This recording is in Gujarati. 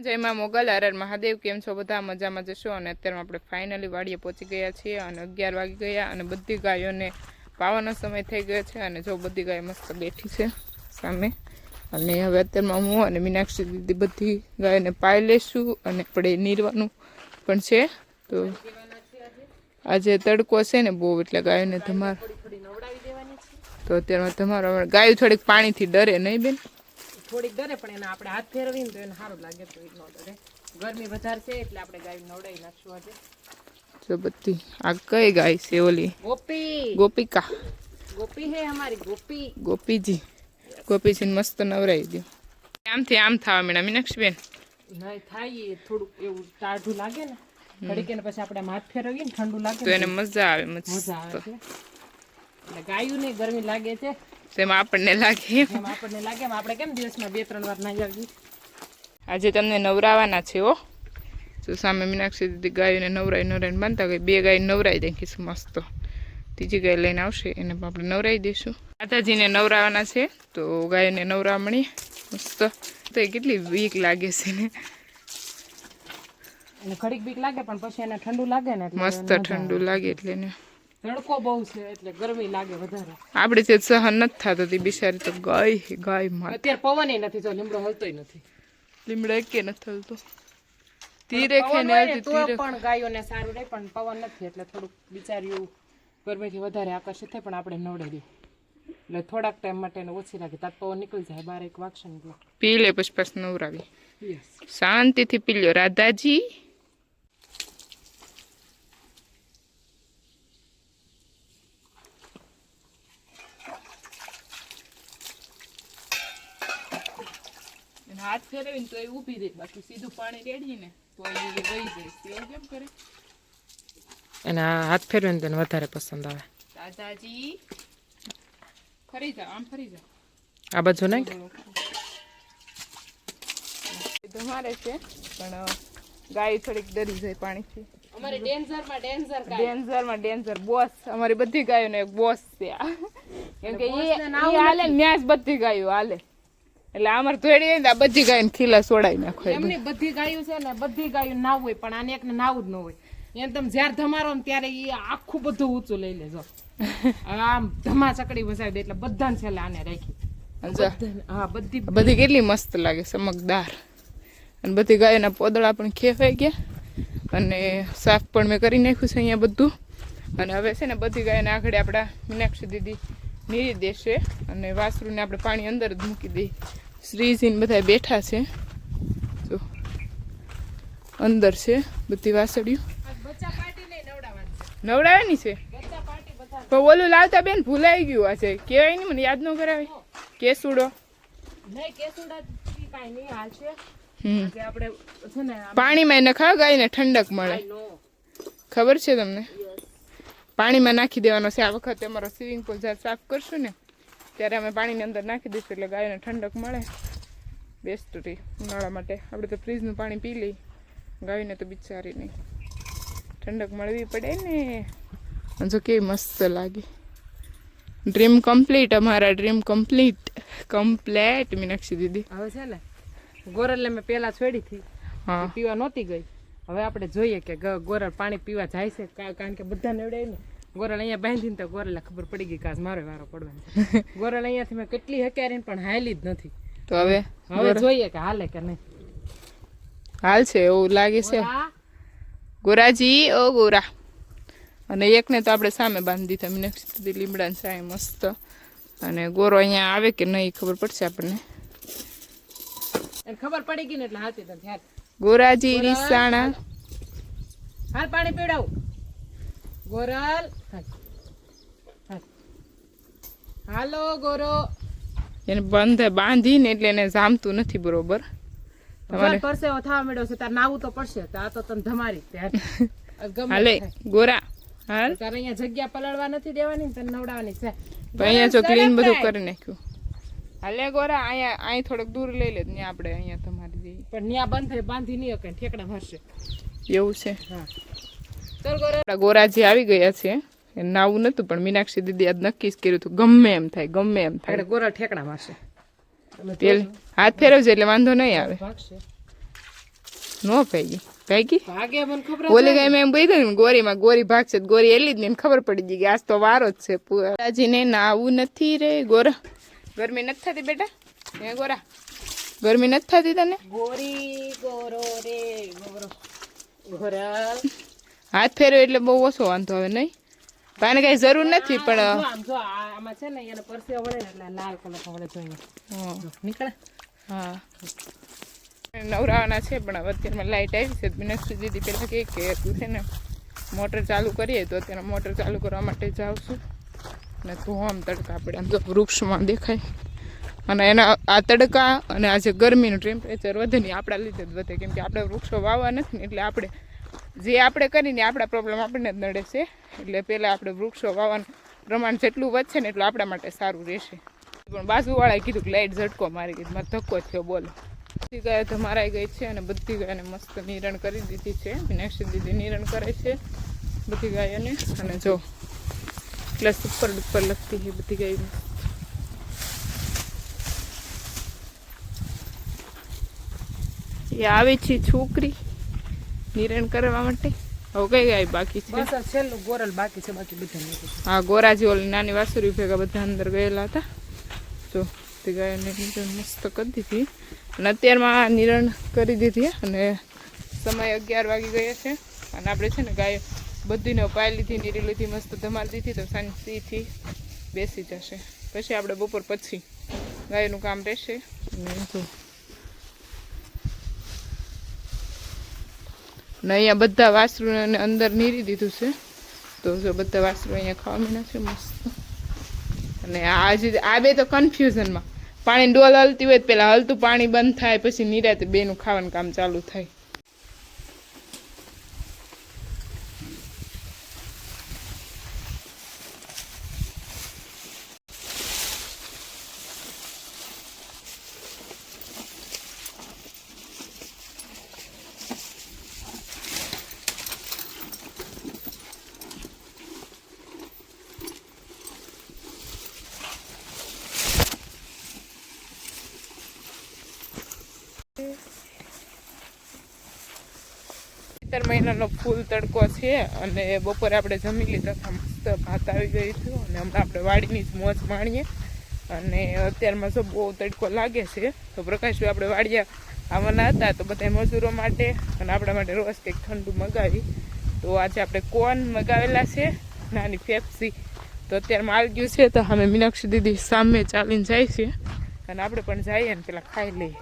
જયમાં મોગલ હરર મહાદેવ, કેમ છો બધા? મજામાં જશો? અને અત્યારમાં આપણે ફાઇનલી વાડીએ પહોંચી ગયા છીએ અને અગિયાર વાગી ગયા અને બધી ગાયોને પાવાનો સમય થઈ ગયો છે અને જો બધી ગાયો મસ્ત બેઠી છે સામે. અને હવે અત્યારમાં હું અને મીનાક્ષી દીદી બધી ગાયોને પાઈ લેશું અને આપણે નીરવાનું પણ છે. તો આજે તડકો છે ને બહુ, એટલે ગાયોને ધમાર. તો અત્યારમાં તમારો ગાયો થોડીક પાણીથી ડરે નહીં બેન? થોડીક ડરે પણ એને આપણે હાથ ફેરવીને તો એને સારું લાગે તો એ ન ડરે ગરમી વધારે છે એટલે આપણે ગાય નવડાવી નાખશું આજે. જો બધી આ કઈ ગાય છે ઓલી? ગોપી! ગોપિકા. ગોપી હે અમારી ગોપી. ગોપીજી. ગોપીજીને મસ્ત નવરાવી દો આમથી આમ થવા મીણા મીનાક્ષીબેન? નહીં થાય થોડુંક એવું ટાઢું લાગે ને. ઘડીક એને પછી આપણે હાથ ફેરવીએ ને ઠંડુ લાગે તો એને મજા આવે મજા આવે એટલે ગાયું ને ગરમી લાગે છે. તેમાં આપણને લાગે. આપણને લાગે. એમ આપણે કેમ દિવસમાં બે ત્રણ વાર નાહી આવીએ? આજે તમને નવરાવાના છે હો. તો સામે મીનાક્ષી દીદી ગાયોને નવરાઈ નવરાઈને બાંધતા ગઈ બે ગાય નવરાઈ દેખીશું મસ્ત. ત્રીજી ગાય લઈને આવશે એને પણ આપણે નવરાઈ દઈશું માતાજીને નવરાવાના છે તો ગાયોને નવરામણી મસ્ત. તો એ કેટલી વીક લાગે છે ને. અને ઘડીક બીક લાગે પણ પછી એને ઠંડુ લાગે ને મસ્ત ઠંડુ લાગે એટલે ને. તડકો બહુ છે એટલે ગરમી લાગે વધારે. આપણે તે સહન નથી થતો તે બિચારી તો ગઈ ગઈ માં અત્યારે પવન નથી જો લીમડો હલતોય નથી. લીમડા એકે નથી હલતો. તીરે ખેને આવતી તીરે પણ ગાયોને સારું રહે પણ પવન નથી એટલે થોડુંક બિચારીઓ ગરમીથી વધારે આકર્ષિત થાય પણ આપણે નવડે દઈએ એટલે થોડાક ટાઈમ માટે એને ઓછી રાખી તાત પવન નીકળી જાય બાર એક વાક્ષણ પી લે પછી પાછું નવરાવી. શાંતિથી પી લ્યો. રાધાજી. એને હાથ ફેરવીને તો એ ઊભી રહે. બાકી સીધું પાણી રેડીને તો એ વહી જાય. એવું કેમ કરે? અને હાથ ફેરવે ને તેને વધારે પસંદ આવે. દાદાજી ફરી જાઓ આમ ફરી જાઓ. આ બાજુ નાખ એ તમારે છે પણ ગાય થોડીક ડરી જાય પાણીથી. અમારે ડેન્જરમાં ડેન્જર ડેન્જરમાં ડેન્જર બોસ. અમારી બધી ગાયોનો એક બોસ છે આ. કેમ કે ઈ હાલે ન્યાસ બધી ગાયો હાલે. એટલે અમારે ધોડી હોય ને આ બધી ગાયને ખીલા સોડાઈ નાખો એમની બધી ગાયું છે ને બધી ગાયું નાવ હોય પણ આને એકને નાવું જ ન હોય. એમ તમે જ્યારે ધમારો ને ત્યારે એ આખું બધું ઊંચું લઈ લેજો. આમ ધમા ચકડી વસાવી દે એટલે બધાને છેલ્લે આને રાખી. હા બધી બધી કેટલી મસ્ત લાગે ચમકદાર અને બધી ગાયોના પોદળા પણ ખેવાઈ ગયા. અને સાફ પણ મેં કરી નાખ્યું છે અહીંયા બધું. અને હવે છે ને બધી ગાયોને આગળ આપણા મીનાક્ષી દીદી નીરી દેશે અને વાસરુને આપણે પાણી અંદર જ મૂકી દઈએ. શ્રીજીને બધા બેઠા છે. જો અંદર છે બધી વાસળીઓ. નવડાવવાની છે? પણ ઓલું લાવતા બેન ભૂલાઈ ગયું આજે. કહેવાય નહીં મને યાદ ન કરાવે. કેસુડો. પાણીમાં એને ખાવ ગાયને ઠંડક મળે. ખબર છે તમને? પાણીમાં નાખી દેવાનો છે. આ વખતે અમારો સ્વિમિંગ પુલ જ્યારે સાફ કરશું ને ત્યારે અમે પાણીની અંદર નાખી દઈશું એટલે ગાયોને ઠંડક મળે. બેસ્ટ રહી ઉનાળા માટે. આપણે તો ફ્રીજનું પાણી પી લઈ ગાયોને તો બિચારી નહીં. ઠંડક મળવી પડે ને. જો કેવી મસ્ત લાગે. ડ્રીમ કમ્પ્લીટ અમારા ડ્રીમ કમ્પ્લીટ કમ્પ્લેટ મીનાક્ષી દીદી. હવે છે ને ગોરલને મેં પહેલાં છોડી હતી. હા. પીવા નહોતી ગઈ. હવે આપણે જોઈએ કે ગોરલ પાણી પીવા જાય છે કારણ કે બધા નવડે ને. ગોરલ અહીંયા બાંધીને તો ગોરલને ખબર પડી ગઈ કે આજ મારો વારો પડવાનો ગોરળ ગોરલ અહીંયાથી મેં કેટલી હકારીને પણ હાલી જ નથી. તો હવે હવે જોઈએ કે હાલે કે નહીં. હાલ છે એવું લાગે છે. ગોરાજી ઓ ગોરા. અને એકને તો આપણે સામે બાંધી દીધા. સુધી લીમડા સાય મસ્ત. અને ગોરો અહીંયા આવે કે નહીં ખબર પડશે આપણને. ખબર પડી ગઈ ને એટલે હાલતી તો હાલ ગોરાજી રીસાણા. હાલ પાણી પીવડાવું. ગોરલ. હાલ. ગોરો. એને બંધ બાંધીને એટલે એને જામતું નથી બરોબર. તમારે પરસેવો થવા માંડ્યો છે તાર નાવું તો પડશે તો આ તો તને ધમારી હાલ. ગોરા હાલ. તારે અહીંયા જગ્યા પલળવા નથી દેવાની તને નવડાવવાની છે. અહીંયા જો ક્લીન બધું કરી નાખ્યું. હાલે ગોરા અહીંયા અહીં થોડોક દૂર લઈ લે ને આપણે અહીંયા તમે પણ ન્યા બંધ બાંધી નહીં શકે ઠેકડા ભરશે એવું છે. હા. ચાલ ગોરાજી આવી ગયા છે. નાવું નતું પણ મીનાક્ષી દીદી આજ નક્કી જ કર્યું હતું ગમે એમ થાય ગમે એમ થાય. ગોરા ઠેકડા મારશે. પેલ હાથ ફેરવજે એટલે વાંધો નહીં આવે. નો ભાગી. ભાગી? ઓલી ગઈ મેં એમ દઉં ને ગોરીમાં ગોરી ભાગશે તો ગોરી એલી જ ને ખબર પડી ગઈ કે આજ તો વારો જ છે પૂરાજીને નાવું નથી રે ગોરા. ગરમી નથી થતી બેટા? હે ગોરા? ગરમી નથી થતી તને? ગોરી ગોરો રે ગોરો. ગોરા. હાથ ફેરવે એટલે બહુ ઓછો વાંધો આવે નહીં? પાને કઈ જરૂર નથી પણ આમ જો આ- આમાં છે ને એને પરસેવો વળે એટલે લાલ કલર વળે જોઈએ. હા. નીકળે. હા. નવરાવાના છે પણ હવે અત્યારમાં લાઇટ આવી છે. મીનાક્ષી દીદી પહેલાં કહે કે તું છે ને મોટર ચાલુ કરીએ તો અત્યારે મોટર ચાલુ કરવા માટે જાઉં છું. ને તો આમ તડકા આપણે આમ તો વૃક્ષમાં દેખાય. અને એના આ તડકા અને આ જે ગરમીનું ટેમ્પરેચર વધે ને આપણા લીધે જ વધે. કેમ કે આપણે વૃક્ષો વાવવા નથી એટલે આપણે જે આપણે કરીને આપણા પ્રોબ્લેમ આપણને જ નડે છે. એટલે પહેલાં આપણે વૃક્ષો વાવવાનું પ્રમાણ જેટલું વધશે ને એટલું આપણા માટે સારું રહેશે. પણ બાજુવાળાએ કીધું કે લાઇટ ઝટકો મારી ગઈ મારે ધક્કો થયો, બોલો. બધી ગાયો તો મારાઈ ગઈ છે અને બધી ગાયને મસ્ત નિરણ કરી દીધી છે. મીનાક્ષી દીદી નિરણ કરે છે બધી ગાયોને. અને જો પ્લસ ઉપર ઉપર લગતી બધી ગાય એ આવે છે છોકરી નિરણ કરવા માટે. હવે કઈ ગાય બાકી છે? બસ છેલ્લું ગોરલ બાકી છે બાકી બધા હા ગોરાજી ઓલી નાની વાસુરી ભેગા બધા અંદર ગયેલા હતા. જો તે ગાયને નિરણ મસ્ત કરી દીધી. અને અત્યારમાં નિરણ કરી દીધી અને સમય અગિયાર વાગી ગયા છે. અને આપણે છે ને ગાય બધીને પાય લીધી નીરી લીધી મસ્ત ધમાલ દીધી તો શાંતિથી બેસી જશે. પછી આપણે બપોર પછી ગાયનું કામ રહેશે. અને જો ને અહીંયા બધા વાસરુને અંદર નીરી દીધું છે. તો જો બધા વાસરુ અહીંયા ખાવા મીના છે, મસ્ત. અને આજે આ બે તો કન્ફ્યુઝનમાં પાણી ડોલ હલતી હોય પેલા હલતું, પાણી બંધ થાય, પછી નિરાતે બેનું ખાવાનું કામ ચાલુ થાય. સત્તર મહિનાનો ફૂલ તડકો છે અને બપોરે આપણે જમી લીધા હતા, મસ્ત ભાત આવી ગઈ છે અને હમણાં આપણે વાડીની જ મોજ માણીએ. અને અત્યારમાં જો બહુ તડકો લાગે છે, તો પ્રકાશભાઈ આપણે વાડિયા આવવાના હતા તો બધા મજૂરો માટે અને આપણા માટે રોજ કંઈક ઠંડુ મગાવી. તો આજે આપણે કોન મગાવેલા છે, નાની ફેપ્સી તો અત્યારમાં આવી ગયું છે તો અમે મીનાક્ષી દીદી સામે ચાલીને જાય છે. અને આપણે પણ જઈએ ને પેલા ખાઈ લઈએ.